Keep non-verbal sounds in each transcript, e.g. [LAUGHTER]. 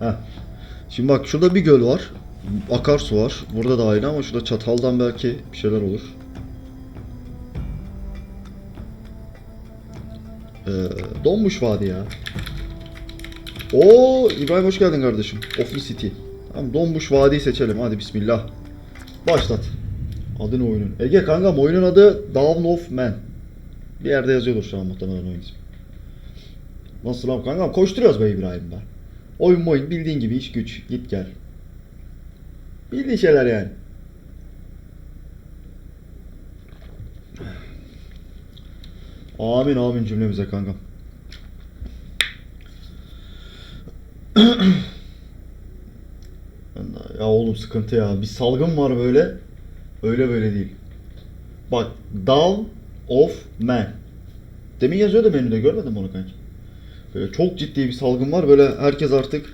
Heh. Şimdi bak şurada bir göl var. Akarsu var. Burada da aynı ama şurada çataldan belki bir şeyler olur. Ee, donmuş vadi ya. Oo İbrahim hoş geldin kardeşim. Ofli City. Tamam donmuş vadiyi seçelim. Hadi bismillah. Başlat. Adı ne oyunun? Ege kankam oyunun adı Dawn of Man. Bir yerde yazıyordur şu an muhtemelen oyun ismi. Nasıl lan kankam? Koşturuyoruz be İbrahim be. Oyun oyun bildiğin gibi iş güç. Git gel. Bildiğin şeyler yani. Amin amin cümlemize kankam. Ya oğlum sıkıntı ya. Bir salgın var böyle. Öyle böyle değil. Bak Down of Man. Demin yazıyordu menüde görmedin mi onu kanki? Böyle çok ciddi bir salgın var. Böyle herkes artık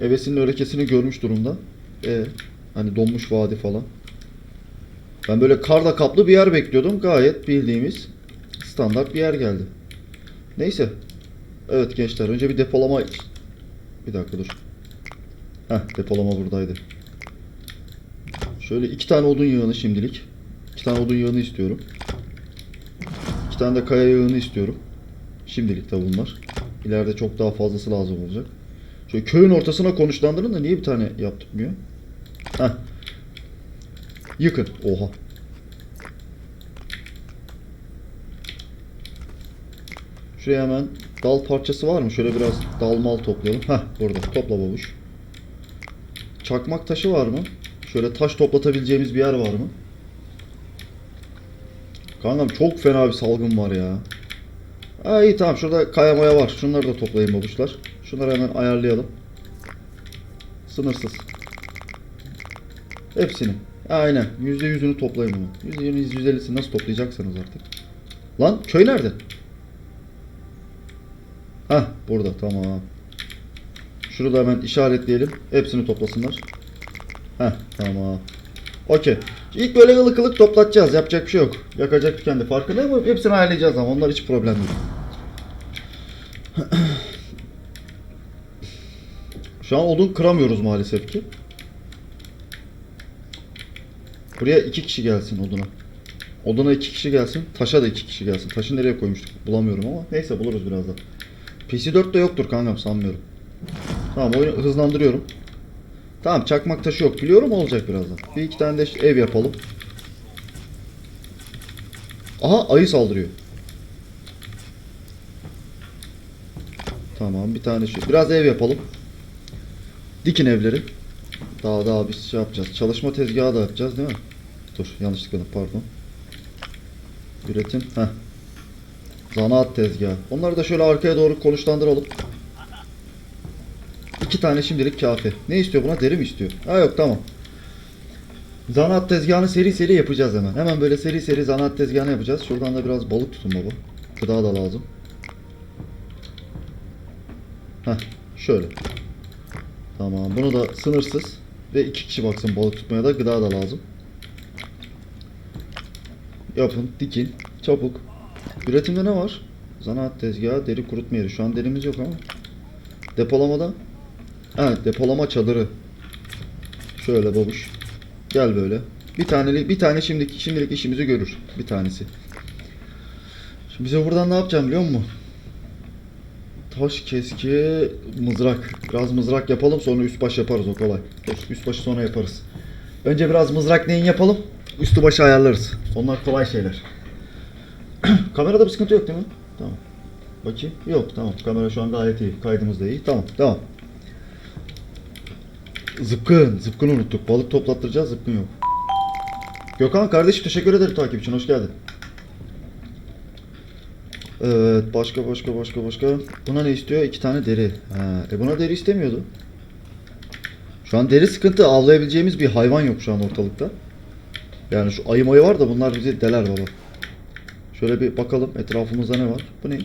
ebesinin örekesini görmüş durumda. E, hani donmuş vadi falan. Ben böyle karla kaplı bir yer bekliyordum. Gayet bildiğimiz standart bir yer geldi. Neyse. Evet gençler önce bir depolama... Bir dakika dur. Heh depolama buradaydı. Şöyle iki tane odun yığını şimdilik. İki tane odun yığını istiyorum. İki tane de kaya yığını istiyorum. Şimdilik de bunlar. İleride çok daha fazlası lazım olacak. Şöyle köyün ortasına konuşlandırın da niye bir tane yaptırmıyor? Heh. Yıkın. Oha. Şuraya hemen dal parçası var mı? Şöyle biraz dal mal toplayalım. Heh burada. Topla babuş. Çakmak taşı var mı? Şöyle taş toplatabileceğimiz bir yer var mı? Kankam çok fena bir salgın var ya. Ha iyi tamam şurada kayamaya var. Şunları da toplayın babuşlar. Şunları hemen ayarlayalım. Sınırsız. Hepsini. Aynen. %100'ünü toplayın bunu. %20, %50'sini nasıl toplayacaksınız artık. Lan köy nerede? Hah burada tamam. Şunu da hemen işaretleyelim. Hepsini toplasınlar. Heh tamam. Okey. İlk böyle ılık ılık toplatacağız. Yapacak bir şey yok. Yakacak bir kendi farkında ama hepsini ayarlayacağız ama onlar hiç problem değil. Şu an odun kıramıyoruz maalesef ki. Buraya iki kişi gelsin oduna. Oduna iki kişi gelsin. Taşa da iki kişi gelsin. Taşı nereye koymuştuk bulamıyorum ama. Neyse buluruz birazdan. PC4'te yoktur kankam sanmıyorum. Tamam oyunu hızlandırıyorum. Tamam çakmak taşı yok biliyorum olacak birazdan. Bir iki tane de ev yapalım. Aha ayı saldırıyor. Tamam bir tane şey. Biraz ev yapalım. Dikin evleri. Daha daha bir şey yapacağız. Çalışma tezgahı da yapacağız değil mi? Dur yanlışlıkla pardon. Üretim. Heh. Zanaat tezgahı. Onları da şöyle arkaya doğru konuşlandıralım. İki tane şimdilik kafi. Ne istiyor buna? Deri mi istiyor? Ha yok tamam. Zanaat tezgahını seri seri yapacağız hemen. Hemen böyle seri seri zanaat tezgahını yapacağız. Şuradan da biraz balık tutun baba. Gıda da lazım. Heh şöyle. Tamam bunu da sınırsız. Ve iki kişi baksın balık tutmaya da gıda da lazım. Yapın, dikin, çabuk. Üretimde ne var? Zanaat tezgahı, deri kurutma yeri. Şu an derimiz yok ama. Depolamada. Evet, depolama çadırı. Şöyle babuş. Gel böyle. Bir tane bir tane şimdilik şimdilik işimizi görür. Bir tanesi. Şimdi bize buradan ne yapacağım biliyor musun? Taş keski mızrak. Biraz mızrak yapalım sonra üst baş yaparız o kolay. Üst başı sonra yaparız. Önce biraz mızrak neyin yapalım? Üstü başı ayarlarız. Onlar kolay şeyler. [CLEARS THROAT] Kamerada bir sıkıntı yok değil mi? Tamam. Bakayım. Yok tamam. Kamera şu an gayet iyi. Kaydımız da iyi. Tamam. Tamam. Zıpkın. Zıpkın unuttuk. Balık toplattıracağız. Zıpkın yok. Gökhan kardeşim teşekkür ederim takip için. Hoş geldin. Evet. Başka başka başka başka. Buna ne istiyor? İki tane deri. Ha, e buna deri istemiyordu. Şu an deri sıkıntı. Avlayabileceğimiz bir hayvan yok şu an ortalıkta. Yani şu ayı mayı var da bunlar bizi deler baba. Şöyle bir bakalım etrafımızda ne var? Bu ne?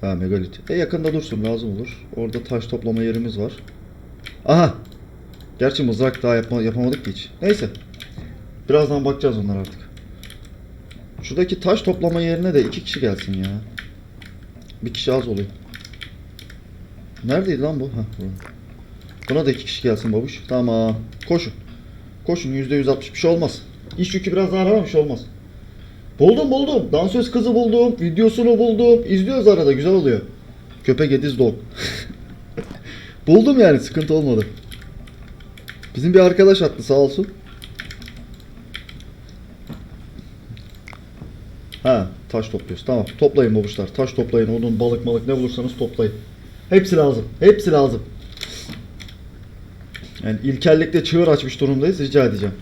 Ha megalit. E yakında dursun lazım olur. Orada taş toplama yerimiz var. Aha. Gerçi mızrak daha yapma, yapamadık ki hiç. Neyse. Birazdan bakacağız onlar artık. Şuradaki taş toplama yerine de iki kişi gelsin ya. Bir kişi az oluyor. Neredeydi lan bu? Burada. Buna da iki kişi gelsin babuş. Tamam. Koşun. Koşun %160 bir şey olmaz. İş yükü biraz daha bir şey olmaz. Buldum buldum. Dansöz kızı buldum. Videosunu buldum. İzliyoruz arada güzel oluyor. Köpek Ediz Dog. [LAUGHS] buldum yani sıkıntı olmadı. Bizim bir arkadaş attı sağ olsun. Ha taş topluyoruz. Tamam toplayın babuşlar. Taş toplayın. Odun, balık, malık ne bulursanız toplayın. Hepsi lazım. Hepsi lazım. Yani ilkellikte çığır açmış durumdayız. Rica edeceğim.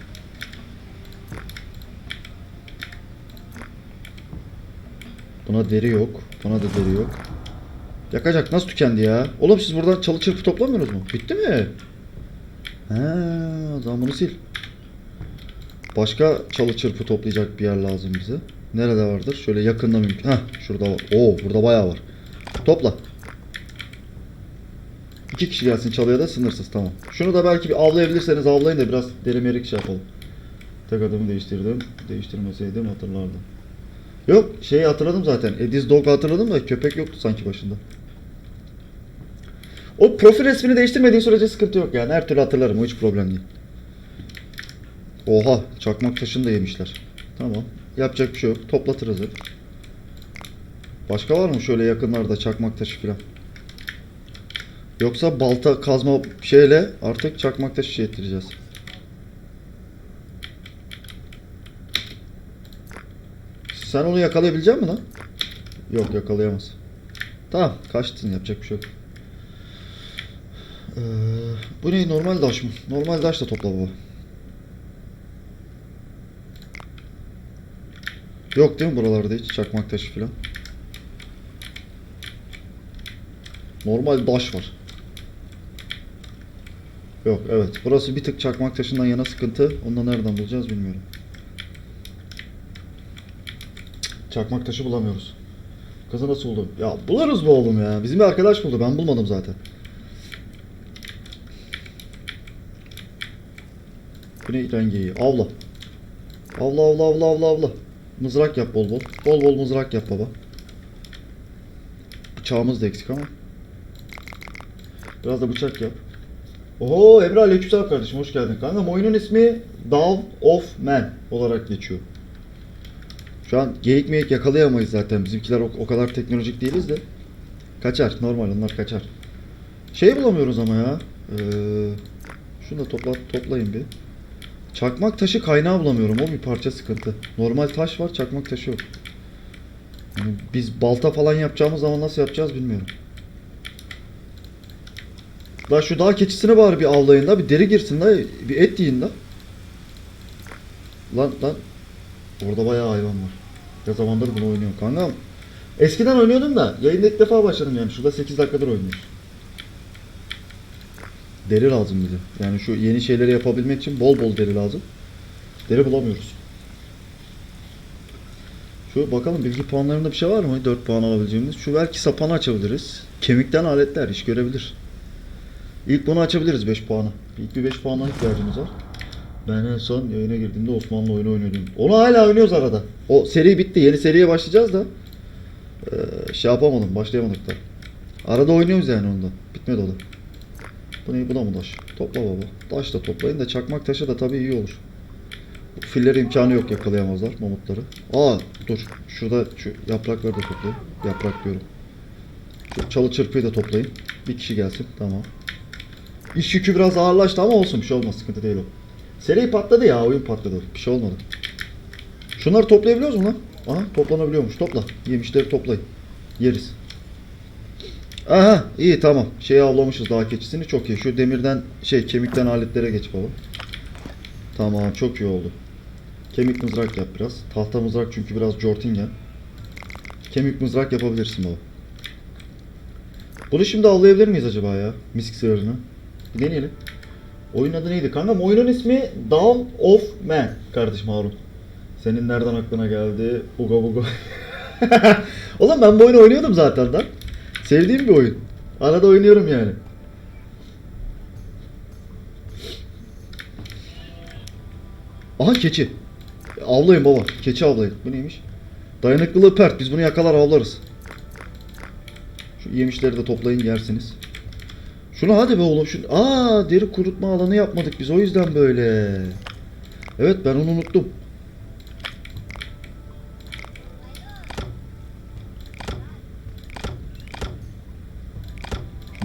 Buna deri yok. Buna da deri yok. Yakacak nasıl tükendi ya? Oğlum siz buradan çalı çırpı toplamıyorsunuz mu? Bitti mi? Ha, o zaman bunu sil. Başka çalı çırpı toplayacak bir yer lazım bize. Nerede vardır? Şöyle yakında mümkün. Hah şurada var. Oo burada bayağı var. Topla. İki kişi gelsin çalıya da sınırsız tamam. Şunu da belki bir avlayabilirseniz avlayın da biraz deri merik şey yapalım. Tek adımı değiştirdim. Değiştirmeseydim hatırlardım. Yok şeyi hatırladım zaten. Ediz Dog hatırladım da köpek yoktu sanki başında. O profil resmini değiştirmediğin sürece sıkıntı yok yani. Her türlü hatırlarım. O hiç problem değil. Oha. Çakmak taşını da yemişler. Tamam. Yapacak bir şey yok. Toplatırız hep. Başka var mı şöyle yakınlarda çakmak taşı falan? Yoksa balta kazma şeyle artık çakmak taşı şey ettireceğiz. Sen onu yakalayabilecek misin lan? Yok yakalayamaz. Tamam kaçtın yapacak bir şey yok. Ee, bu ne normal daş mı? Normal daş da topla baba. Yok değil mi buralarda hiç çakmak taşı falan? Normal daş var. Yok evet. Burası bir tık çakmak taşından yana sıkıntı. Onu da nereden bulacağız bilmiyorum. Çakmak taşı bulamıyoruz. Kızı nasıl buldu? Ya buluruz bu oğlum ya. Bizim bir arkadaş buldu. Ben bulmadım zaten. Bu ne rengi? Avla. Avla avla avla avla avla. Mızrak yap bol bol. Bol bol mızrak yap baba. Bıçağımız da eksik ama. Biraz da bıçak yap. Oho Emre Aleykümselam kardeşim hoş geldin. Kankam oyunun ismi Dawn of Man olarak geçiyor. Şu an geyik meyik yakalayamayız zaten. Bizimkiler o, o kadar teknolojik değiliz de. Kaçar. Normal onlar kaçar. Şey bulamıyoruz ama ya. Ee, şunu da topla, toplayın bir. Çakmak taşı kaynağı bulamıyorum. O bir parça sıkıntı. Normal taş var, çakmak taşı yok. Yani biz balta falan yapacağımız zaman nasıl yapacağız bilmiyorum. La şu dağ keçisini bari bir avlayın da bir deri girsin da bir et yiyin da. Lan lan. Orada bayağı hayvan var. Ne zamandır bunu oynuyorum kankam. Eskiden oynuyordum da yayında ilk defa başladım yani. Şurada 8 dakikadır oynuyoruz. Deri lazım bize. Yani şu yeni şeyleri yapabilmek için bol bol deri lazım. Deri bulamıyoruz. Şu bakalım bilgi puanlarında bir şey var mı? 4 puan alabileceğimiz. Şu belki sapanı açabiliriz. Kemikten aletler iş görebilir. İlk bunu açabiliriz 5 puanı. İlk bir 5 puana ihtiyacımız var. Ben en son yayına girdiğimde Osmanlı oyunu oynuyordum. Onu hala oynuyoruz arada. O seri bitti. Yeni seriye başlayacağız da. Ee, şey yapamadım. Başlayamadık da. Arada oynuyoruz yani onda. Bitmedi o da. Bu? Bu da mı taş? Topla baba. Taş da toplayın da çakmak taşı da tabii iyi olur. Filleri imkanı yok yakalayamazlar mamutları. Aa dur. Şurada şu yaprakları da toplayın. Yaprak diyorum. Şu çalı çırpıyı da toplayın. Bir kişi gelsin. Tamam. İş yükü biraz ağırlaştı ama olsun bir şey olmaz. Sıkıntı değil o. Seri patladı ya. Oyun patladı. Bir şey olmadı. Şunları toplayabiliyoruz mu lan? Aha toplanabiliyormuş. Topla. Yemişleri toplayın. Yeriz. Aha iyi tamam. Şeyi avlamışız daha keçisini çok iyi. Şu demirden şey kemikten aletlere geç baba. Tamam çok iyi oldu. Kemik mızrak yap biraz. Tahta mızrak çünkü biraz jortingen. Kemik mızrak yapabilirsin baba. Bunu şimdi avlayabilir miyiz acaba ya? Misk sığırını. Bir deneyelim. Oyun adı neydi kankam? Oyunun ismi Dawn of Man. Kardeşim Harun. Senin nereden aklına geldi? Uga buga. [LAUGHS] Oğlum ben bu oyunu oynuyordum zaten lan. Sevdiğim bir oyun. Arada oynuyorum yani. Aha keçi. Avlayın baba. Keçi avlayın. Bu neymiş? Dayanıklılığı pert. Biz bunu yakalar avlarız. Şu yemişleri de toplayın yersiniz. Şunu hadi be oğlum. Şunu... Aa deri kurutma alanı yapmadık biz o yüzden böyle. Evet ben onu unuttum.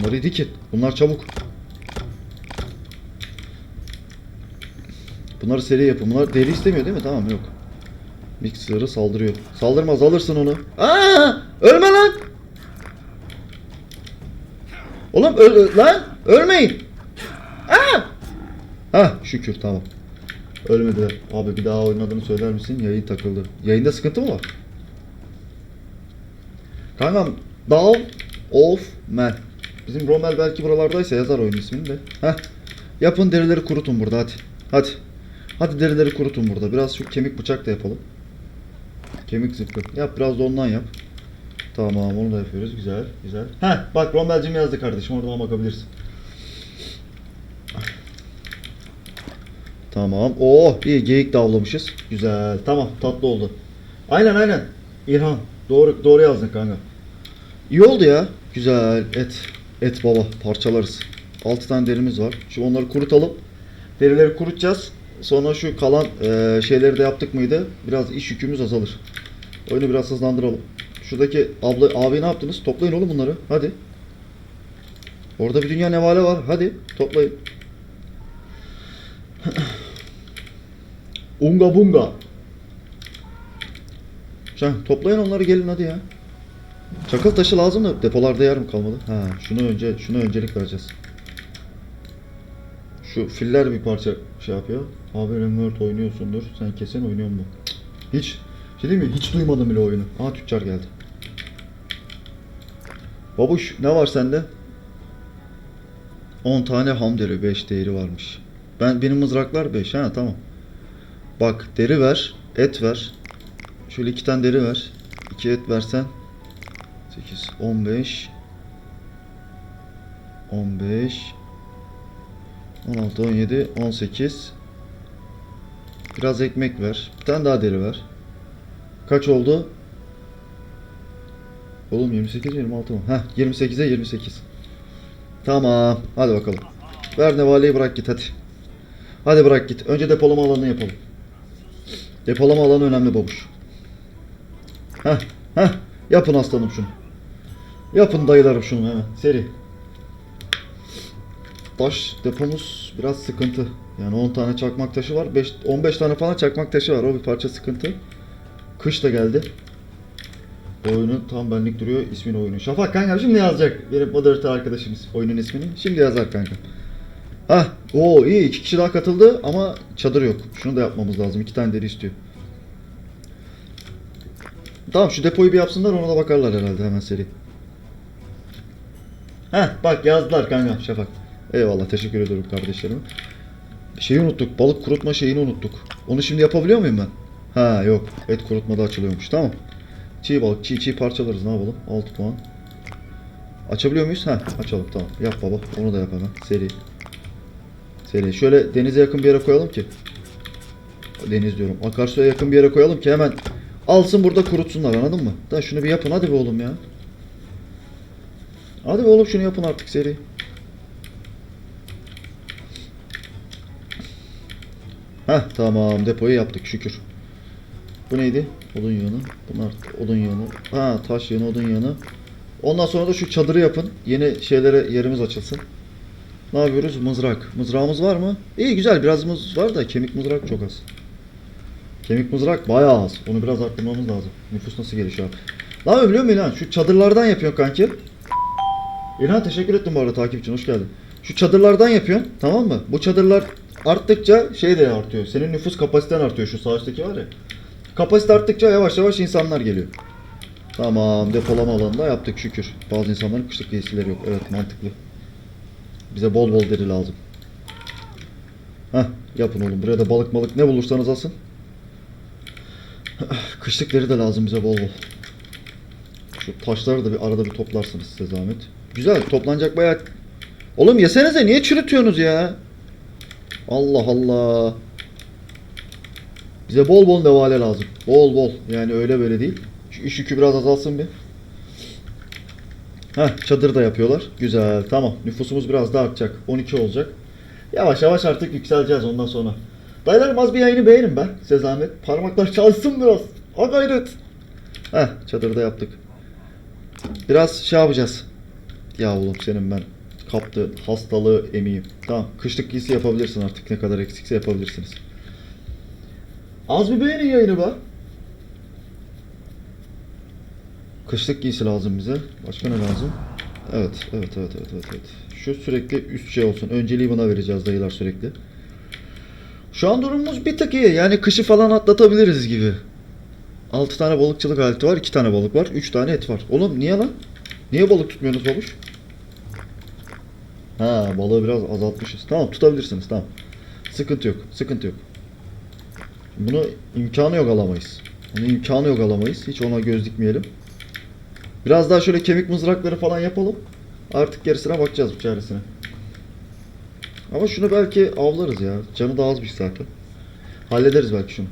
Bunları dikin. Bunlar çabuk. Bunları seri yapın. Bunlar deri istemiyor değil mi? Tamam yok. Mixer'ı saldırıyor. Saldırmaz alırsın onu. Aa! Ölme lan! Oğlum öl lan ölmeyin. Aa! Ha şükür tamam. Ölmediler. Abi bir daha oynadığını söyler misin? Yayın takıldı. Yayında sıkıntı mı var? Kankam Dawn of Man. Bizim Rommel belki buralardaysa yazar oyun ismini de. Heh. Yapın derileri kurutun burada hadi. Hadi. Hadi derileri kurutun burada. Biraz şu kemik bıçak da yapalım. Kemik zıpkı. Yap biraz da ondan yap. Tamam onu da yapıyoruz. Güzel güzel. Heh bak Rommel'cim yazdı kardeşim. Oradan bakabilirsin. Tamam. Oo iyi geyik de avlamışız. Güzel. Tamam tatlı oldu. Aynen aynen. İlhan. Doğru doğru yazdın kanka. İyi oldu ya. Güzel. Et. Et baba. Parçalarız. 6 tane derimiz var. Şimdi onları kurutalım. Derileri kurutacağız. Sonra şu kalan eee, şeyleri de yaptık mıydı? Biraz iş yükümüz azalır. Oyunu biraz hızlandıralım. Şuradaki abla abi ne yaptınız? Toplayın oğlum bunları. Hadi. Orada bir dünya nevale var. Hadi toplayın. Unga bunga. Sen toplayın onları gelin hadi ya. Çakıl taşı lazım da depolarda mi kalmadı? Ha, şunu önce şunu öncelik vereceğiz. Şu filler bir parça şey yapıyor. Abi Remnant oynuyorsundur. Sen kesin oynuyor mu? Hiç şey değil mi? Hiç duymadım bile oyunu. Aa tüccar geldi. Babuş ne var sende? 10 tane ham deri 5 değeri varmış. Ben benim mızraklar 5 ha tamam. Bak deri ver, et ver. Şöyle iki tane deri ver. 2 et versen 8 15 15 16 17 18 Biraz ekmek ver. Bir tane daha deri ver. Kaç oldu? Oğlum 28 26 mı? Heh 28'e 28. Tamam. Hadi bakalım. Ver nevaleyi bırak git hadi. Hadi bırak git. Önce depolama alanını yapalım. Depolama alanı önemli babuş. Heh heh. Yapın aslanım şunu. Yapın dayılarım şunu hemen. Seri. Taş depomuz biraz sıkıntı. Yani 10 tane çakmak taşı var. 5 15 tane falan çakmak taşı var. O bir parça sıkıntı. Kış da geldi. Oyunun tam benlik duruyor. İsmini oyunun. Şafak kanka şimdi yazacak. Benim moderatör arkadaşımız oyunun ismini. Şimdi yazar kanka. Hah. Oo iyi. iki kişi daha katıldı ama çadır yok. Şunu da yapmamız lazım. İki tane deri istiyor. Tamam şu depoyu bir yapsınlar ona da bakarlar herhalde hemen seri. Heh bak yazdılar kanka Şafak. Eyvallah teşekkür ediyorum kardeşlerim. Şeyi unuttuk. Balık kurutma şeyini unuttuk. Onu şimdi yapabiliyor muyum ben? Ha yok. Et kurutmada açılıyormuş. Tamam. Çiğ balık çiğ çiğ parçalarız ne yapalım? 6 puan. Açabiliyor muyuz? Ha açalım tamam. Yap baba. Onu da yap hemen. Seri. Seri. Şöyle denize yakın bir yere koyalım ki. Deniz diyorum. Akarsuya yakın bir yere koyalım ki hemen alsın burada kurutsunlar anladın mı? Da şunu bir yapın hadi be oğlum ya. Hadi be oğlum şunu yapın artık seri. Heh tamam depoyu yaptık şükür. Bu neydi? Odun yığını. Bunlar odun yığını. Ha taş yığını odun yığını. Ondan sonra da şu çadırı yapın. Yeni şeylere yerimiz açılsın. Ne yapıyoruz? Mızrak. Mızrağımız var mı? İyi güzel birazımız var da kemik mızrak çok az. Kemik mızrak bayağı az. Onu biraz arttırmamız lazım. Nüfus nasıl gelişiyor yapıyor biliyor musun İlhan? Şu çadırlardan yapıyorsun kanki. İlhan teşekkür ettim bu arada takip için. Hoş geldin. Şu çadırlardan yapıyorsun. Tamam mı? Bu çadırlar arttıkça şey de artıyor. Senin nüfus kapasiten artıyor. Şu sağ üstteki var ya. Kapasite arttıkça yavaş yavaş insanlar geliyor. Tamam depolama alanında yaptık şükür. Bazı insanların kışlık giysileri yok. Evet mantıklı. Bize bol bol deri lazım. Heh yapın oğlum. Buraya da balık malık ne bulursanız asın. [SIGHS] Kışlık deri de lazım bize bol bol. Şu taşları da bir arada bir toplarsınız size zahmet. Güzel toplanacak bayağı. Oğlum yesenize niye çürütüyorsunuz ya? Allah Allah. Bize bol bol nevale lazım. Bol bol. Yani öyle böyle değil. Şu iş yükü biraz azalsın bir. Heh, çadır da yapıyorlar. Güzel. Tamam. Nüfusumuz biraz daha artacak. 12 olacak. Yavaş yavaş artık yükseleceğiz ondan sonra. Dayılarım az bir yayını beğenin be. Size zahmet. Parmaklar çalışsın biraz. Ha gayret. Heh çadırda yaptık. Biraz şey yapacağız. Ya oğlum senin ben kaptı hastalığı emeyim. Tamam kışlık giysi yapabilirsin artık ne kadar eksikse yapabilirsiniz. Az bir beğenin yayını be. Kışlık giysi lazım bize. Başka ne lazım? Evet, evet, evet, evet, evet, evet. Şu sürekli üst şey olsun. Önceliği buna vereceğiz dayılar sürekli. Şu an durumumuz bir tık iyi. Yani kışı falan atlatabiliriz gibi. 6 tane balıkçılık aleti var. 2 tane balık var. 3 tane et var. Oğlum niye lan? Niye balık tutmuyorsunuz babuş? Ha balığı biraz azaltmışız. Tamam tutabilirsiniz tamam. Sıkıntı yok. Sıkıntı yok. Bunu imkanı yok alamayız. Bunu imkanı yok alamayız. Hiç ona göz dikmeyelim. Biraz daha şöyle kemik mızrakları falan yapalım. Artık gerisine bakacağız bu çaresine. Ama şunu belki avlarız ya. Canı da azmış zaten. Hallederiz belki şunu.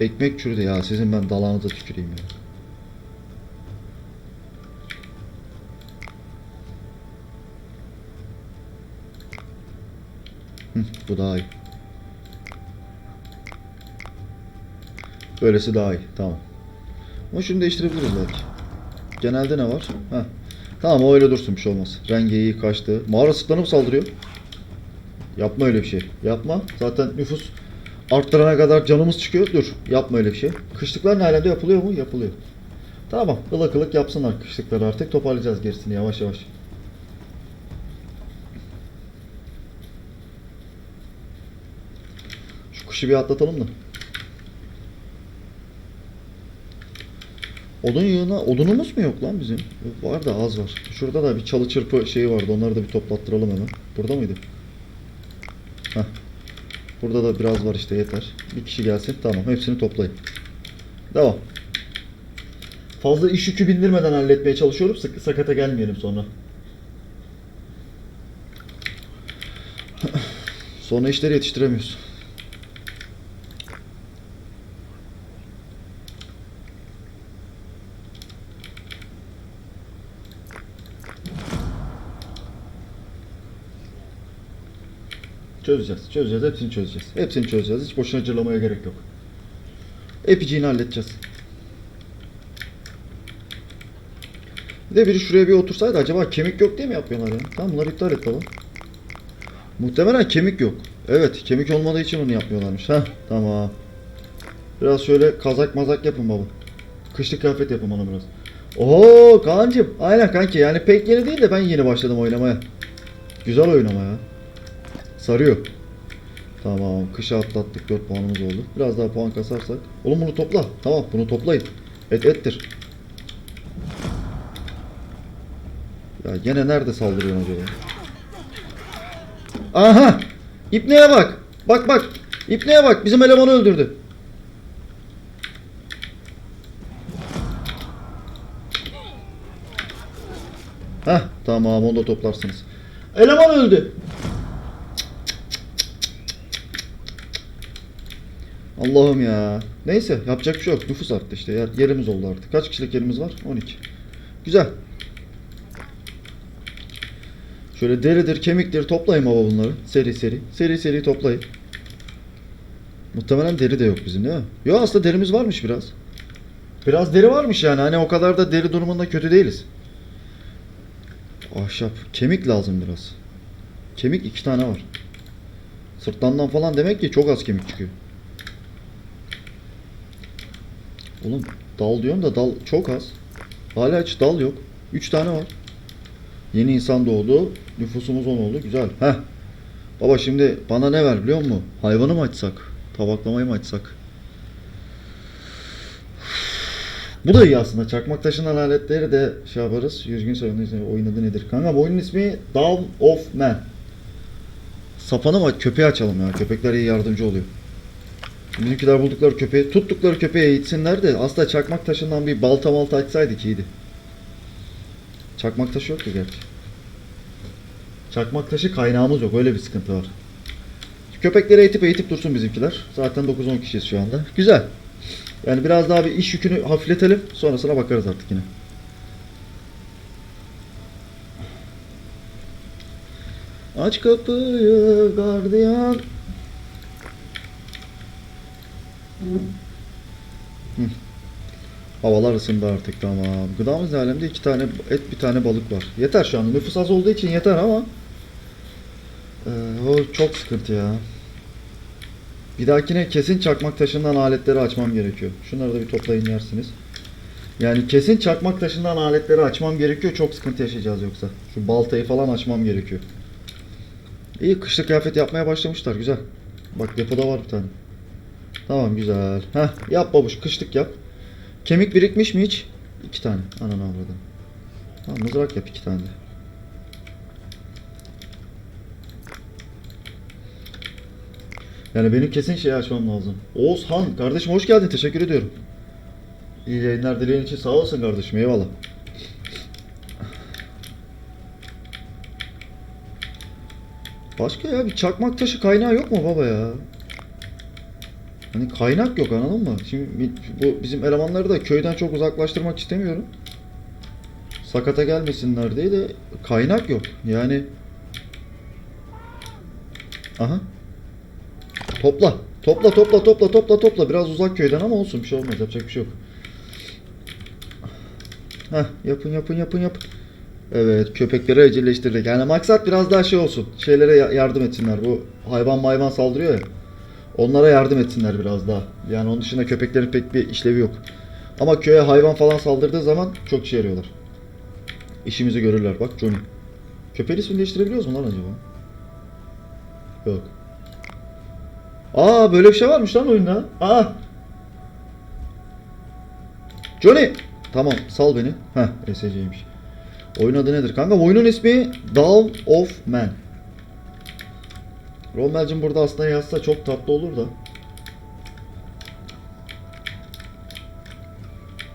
Ekmek çürüdü ya. Sizin ben dalağınıza tüküreyim ya. Hı, bu daha iyi. Böylesi daha iyi. Tamam. Ama şunu değiştirebiliriz belki. Genelde ne var? Heh. Tamam o öyle dursun bir şey olmaz. Rengi iyi kaçtı. Mağara sıklanıp saldırıyor. Yapma öyle bir şey. Yapma. Zaten nüfus arttırana kadar canımız çıkıyor. Dur. Yapma öyle bir şey. Kışlıklar ne alemde yapılıyor mu? Yapılıyor. Tamam. Ilık ılık yapsınlar kışlıkları artık. Toparlayacağız gerisini yavaş yavaş. Kışı bir atlatalım da. Odun yığına odunumuz mu yok lan bizim? Var da az var. Şurada da bir çalı çırpı şeyi vardı. Onları da bir toplattıralım hemen. Burada mıydı? Heh. Burada da biraz var işte yeter. Bir kişi gelsin. Tamam. Hepsini toplayın. Devam. Fazla iş yükü bindirmeden halletmeye çalışıyorum. Sık sakata gelmeyelim sonra. sonra işleri yetiştiremiyoruz. Çözeceğiz. Çözeceğiz. Hepsini çözeceğiz. Hepsini çözeceğiz. Hiç boşuna cırlamaya gerek yok. Epiciğini halledeceğiz. Bir de biri şuraya bir otursaydı acaba kemik yok diye mi yapıyorlar ya? Tamam bunları iptal et baba. Muhtemelen kemik yok. Evet kemik olmadığı için onu yapmıyorlarmış. Ha tamam. Biraz şöyle kazak mazak yapın baba. Kışlık kıyafet yapın bana biraz. Oo Kaan'cım. Aynen kanki yani pek yeni değil de ben yeni başladım oynamaya. Güzel oynama ya. Sarıyor. Tamam. Kışa atlattık. 4 puanımız oldu. Biraz daha puan kasarsak. Oğlum bunu topla. Tamam bunu toplayın. Et ettir. Ya gene nerede saldırıyorsun acaba? Aha! İpneye bak. Bak bak. İpneye bak. Bizim elemanı öldürdü. Heh tamam onu da toplarsınız. Eleman öldü. Allah'ım ya. Neyse yapacak bir şey yok. Nüfus arttı işte. Yer- Yerimiz oldu artık. Kaç kişilik yerimiz var? 12. Güzel. Şöyle deridir, kemiktir toplayın baba bunları. Seri seri. Seri seri toplayın. Muhtemelen deri de yok bizim değil mi? Yok aslında derimiz varmış biraz. Biraz deri varmış yani. Hani o kadar da deri durumunda kötü değiliz. Ahşap. Kemik lazım biraz. Kemik iki tane var. Sırtlandan falan demek ki çok az kemik çıkıyor. Oğlum dal diyorum da dal çok az. Hala hiç dal yok. 3 tane var. Yeni insan doğdu. Nüfusumuz 10 oldu. Güzel. Heh. Baba şimdi bana ne ver biliyor musun? Hayvanı mı açsak? Tabaklamayı mı açsak? Bu da iyi aslında. Çakmak taşınan aletleri de şey yaparız. 100 gün sonra neyse, oyun adı nedir? Kanka bu oyunun ismi Dawn of Man. Sapanı mı? Köpeği açalım ya. Köpekler iyi yardımcı oluyor. Bizimkiler buldukları köpeği, tuttukları köpeği eğitsinler de asla çakmak taşından bir balta malta açsaydık iyiydi. Çakmak taşı yoktu gerçi. Çakmak taşı kaynağımız yok. Öyle bir sıkıntı var. Köpekleri eğitip eğitip dursun bizimkiler. Zaten 9-10 kişiyiz şu anda. Güzel. Yani biraz daha bir iş yükünü hafifletelim. Sonrasına bakarız artık yine. Aç kapıyı gardiyan. Hı. Havalar ısındı artık tamam. Gıdamız alemde? iki tane et bir tane balık var. Yeter şu an. Nüfus az olduğu için yeter ama ee, o çok sıkıntı ya. Bir dahakine kesin çakmak taşından aletleri açmam gerekiyor. Şunları da bir toplayın yersiniz. Yani kesin çakmak taşından aletleri açmam gerekiyor. Çok sıkıntı yaşayacağız yoksa. Şu baltayı falan açmam gerekiyor. İyi kışlık kıyafet yapmaya başlamışlar. Güzel. Bak depoda var bir tane. Tamam güzel. Heh yap babuş kışlık yap. Kemik birikmiş mi hiç? İki tane. Ananı avradım. Tamam mızrak yap iki tane de. Yani benim kesin şey açmam lazım. Oğuzhan kardeşim hoş geldin. Teşekkür ediyorum. İyi yayınlar dileğin için sağ olasın kardeşim. Eyvallah. Başka ya bir çakmak taşı kaynağı yok mu baba ya? Hani kaynak yok anladın mı? Şimdi bu bizim elemanları da köyden çok uzaklaştırmak istemiyorum. Sakata gelmesinler diye de kaynak yok. Yani Aha. Topla. Topla topla topla topla topla. Biraz uzak köyden ama olsun bir şey olmaz. Yapacak bir şey yok. Heh, yapın yapın yapın yapın. Evet köpekleri evcilleştirdik. Yani maksat biraz daha şey olsun. Şeylere ya- yardım etsinler. Bu hayvan mayvan saldırıyor ya. Onlara yardım etsinler biraz daha. Yani onun dışında köpeklerin pek bir işlevi yok. Ama köye hayvan falan saldırdığı zaman çok işe yarıyorlar. İşimizi görürler. Bak Johnny. Köpeğin ismini değiştirebiliyoruz mu lan acaba? Yok. Aa böyle bir şey varmış lan oyunda. Aa. Johnny. Tamam sal beni. Heh SC'ymiş. Oyun adı nedir kanka? Oyunun ismi Dawn of Man. Romel'cim burada aslında yazsa çok tatlı olur da.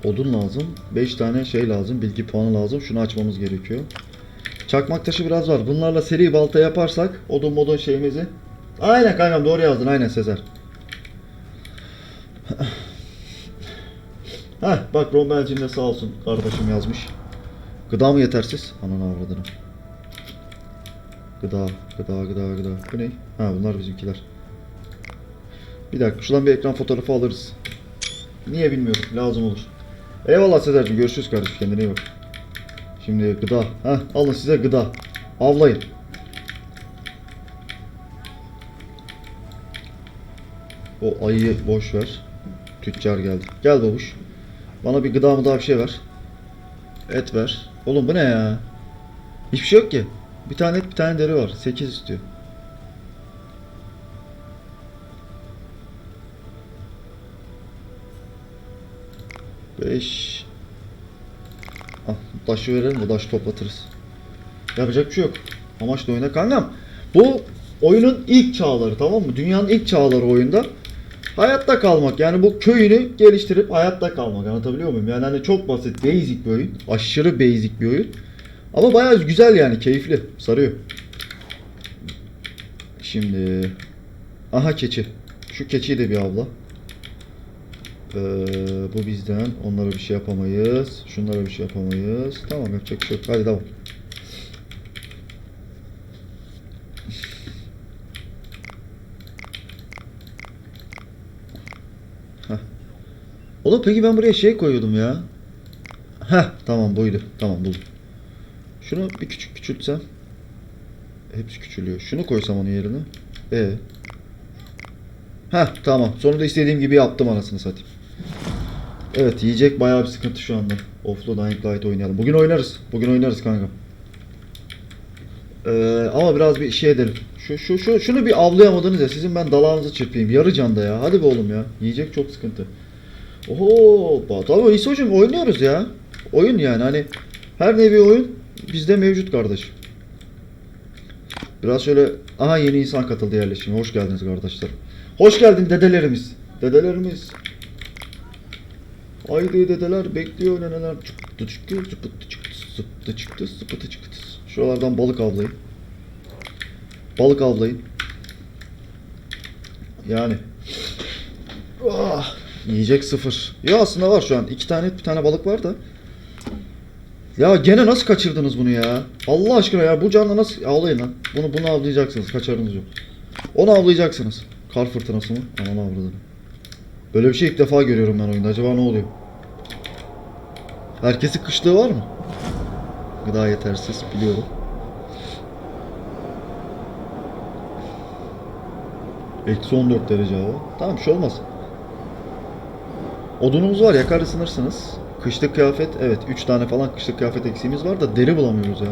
Odun lazım. 5 tane şey lazım. Bilgi puanı lazım. Şunu açmamız gerekiyor. Çakmak taşı biraz var. Bunlarla seri balta yaparsak odun modun şeyimizi. Aynen kankam doğru yazdın. Aynen Sezer. Heh bak Romel'cim de sağ olsun kardeşim yazmış. Gıda mı yetersiz? Ananı avradını. Gıda, gıda, gıda, gıda. Bu ne? Ha bunlar bizimkiler. Bir dakika şuradan bir ekran fotoğrafı alırız. Niye bilmiyorum. Lazım olur. Eyvallah Sezer'cim. Görüşürüz kardeşim. Kendine iyi bak. Şimdi gıda. Heh, alın size gıda. Avlayın. O ayıyı boş ver. Tüccar geldi. Gel babuş. Bana bir gıda mı daha bir şey ver. Et ver. Oğlum bu ne ya? Hiçbir şey yok ki. Bir tane bir tane deri var. 8 istiyor. Beş. Ah, taşı verelim de taş toplatırız. Yapacak bir şey yok. Amaç da oyuna. Kankam bu oyunun ilk çağları tamam mı? Dünyanın ilk çağları oyunda. Hayatta kalmak yani bu köyünü geliştirip hayatta kalmak anlatabiliyor muyum? Yani hani çok basit basic bir oyun. Aşırı basic bir oyun. Ama bayağı güzel yani keyifli. Sarıyor. Şimdi aha keçi. Şu keçiyi de bir avla. Ee, bu bizden. Onlara bir şey yapamayız. Şunlara bir şey yapamayız. Tamam yapacak bir şey yok. Hadi. Heh. Oğlum peki ben buraya şey koyuyordum ya. Heh tamam buydu. Tamam buldum. Şunu bir küçük küçültsem. Hepsi küçülüyor. Şunu koysam onun yerine. E. Heh tamam. Sonunda istediğim gibi yaptım anasını satayım. Evet yiyecek bayağı bir sıkıntı şu anda. Offload Dying Light oynayalım. Bugün oynarız. Bugün oynarız kanka. Ee, ama biraz bir şey edelim. Şu, şu, şu, şunu bir avlayamadınız ya. Sizin ben dalağınızı çırpayım. Yarı canda ya. Hadi be oğlum ya. Yiyecek çok sıkıntı. Oho. Tabii İso'cum oynuyoruz ya. Oyun yani hani her nevi oyun bizde mevcut kardeş. Biraz şöyle aha yeni insan katıldı yerleşime. Hoş geldiniz kardeşler. Hoş geldin dedelerimiz. Dedelerimiz. Haydi dedeler bekliyor neneler. Çıktı çıktı çıktı çıktı sıptı çıktı sıpıtı çıktı. Şuralardan balık avlayın. Balık avlayın. Yani. Ah, yiyecek sıfır. Ya aslında var şu an. iki tane bir tane balık var da. Ya gene nasıl kaçırdınız bunu ya? Allah aşkına ya bu canla nasıl avlayın lan? Bunu bunu avlayacaksınız. Kaçarınız yok. Onu avlayacaksınız. Kar fırtınası mı? Ananı avradım. Böyle bir şey ilk defa görüyorum ben oyunda. Acaba ne oluyor? Herkesin kışlığı var mı? Gıda yetersiz biliyorum. Eksi 14 derece hava. Tamam bir şey olmaz. Odunumuz var yakar ısınırsınız. Kışlık kıyafet evet 3 tane falan kışlık kıyafet eksiğimiz var da deri bulamıyoruz ya.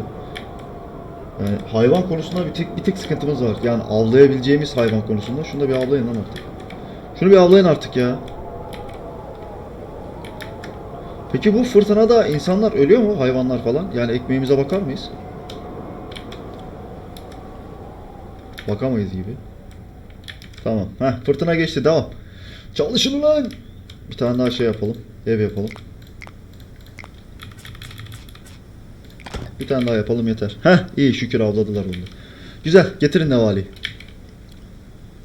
Yani hayvan konusunda bir tık, bir tık sıkıntımız var. Yani avlayabileceğimiz hayvan konusunda. Şunu da bir avlayın lan artık. Şunu bir avlayın artık ya. Peki bu fırtınada insanlar ölüyor mu? Hayvanlar falan. Yani ekmeğimize bakar mıyız? Bakamayız gibi. Tamam. Heh, fırtına geçti. Devam. Çalışın ulan. Bir tane daha şey yapalım. Ev yapalım. Bir tane daha yapalım yeter. Heh iyi şükür avladılar bunu. Güzel. Getirin nevali.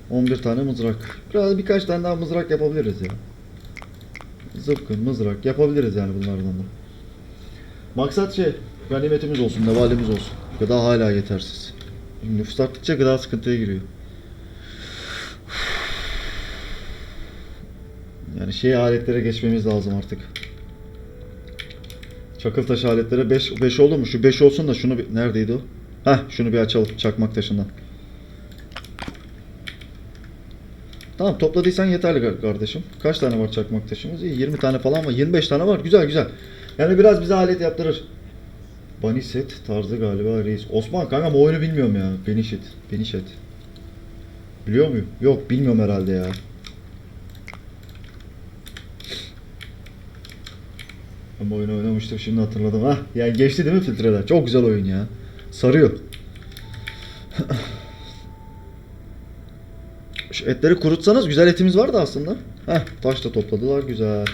11 tane mızrak. Biraz birkaç tane daha mızrak yapabiliriz ya. Zıpkın, mızrak yapabiliriz yani bunlardan da. Maksat şey, ganimetimiz olsun, nevalimiz olsun. Gıda hala yetersiz. Nüfus arttıkça gıda sıkıntıya giriyor. Yani şey aletlere geçmemiz lazım artık. Çakıl taşı aletlere 5 5 oldu mu? Şu 5 olsun da şunu bir neredeydi o? Heh, şunu bir açalım çakmak taşından. Tamam topladıysan yeterli kar- kardeşim. Kaç tane var çakmak taşımız? İyi 20 tane falan var. 25 tane var. Güzel güzel. Yani biraz bize alet yaptırır. Bunny set tarzı galiba reis. Osman kanka bu oyunu bilmiyorum ya. Benişet. Benişet. Biliyor muyum? Yok bilmiyorum herhalde ya. Ben oyunu oynamıştım şimdi hatırladım. Hah yani geçti değil mi filtreden? Çok güzel oyun ya. Sarıyor. [CLEARS THROAT] Şu etleri kurutsanız güzel etimiz vardı aslında. Heh taş da topladılar güzel.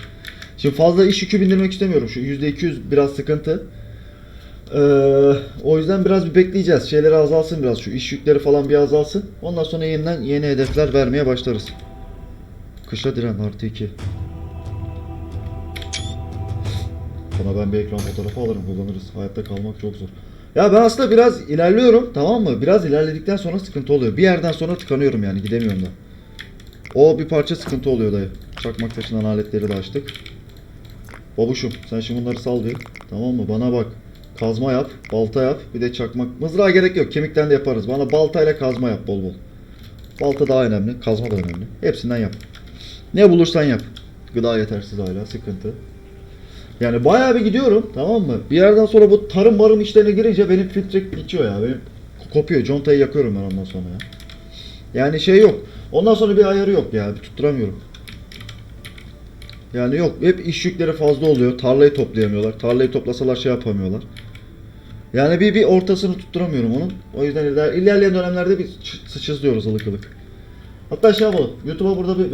Şimdi fazla iş yükü bindirmek istemiyorum. Şu %200 biraz sıkıntı. Ee, o yüzden biraz bir bekleyeceğiz. Şeyleri azalsın biraz. Şu iş yükleri falan bir azalsın. Ondan sonra yeniden yeni hedefler vermeye başlarız. Kışa diren artı 2. Buna ben bir ekran fotoğrafı alırım kullanırız. Hayatta kalmak çok zor. Ya ben aslında biraz ilerliyorum tamam mı? Biraz ilerledikten sonra sıkıntı oluyor. Bir yerden sonra tıkanıyorum yani gidemiyorum da. O bir parça sıkıntı oluyor dayı. Çakmak taşından aletleri de açtık. Babuşum sen şimdi bunları sal bir. Tamam mı? Bana bak. Kazma yap, balta yap, bir de çakmak. Mızrağa gerek yok. Kemikten de yaparız. Bana baltayla kazma yap bol bol. Balta daha önemli, kazma da önemli. Hepsinden yap. Ne bulursan yap. Gıda yetersiz hala sıkıntı. Yani bayağı bir gidiyorum tamam mı? Bir yerden sonra bu tarım marım işlerine girince benim filtre bitiyor ya. Benim kopuyor. Contayı yakıyorum ben ondan sonra ya. Yani şey yok. Ondan sonra bir ayarı yok ya. Bir tutturamıyorum. Yani yok. Hep iş yükleri fazla oluyor. Tarlayı toplayamıyorlar. Tarlayı toplasalar şey yapamıyorlar. Yani bir bir ortasını tutturamıyorum onun. O yüzden iler, ilerleyen dönemlerde bir sıçızlıyoruz ılık ılık. Hatta şey yapalım. YouTube'a burada bir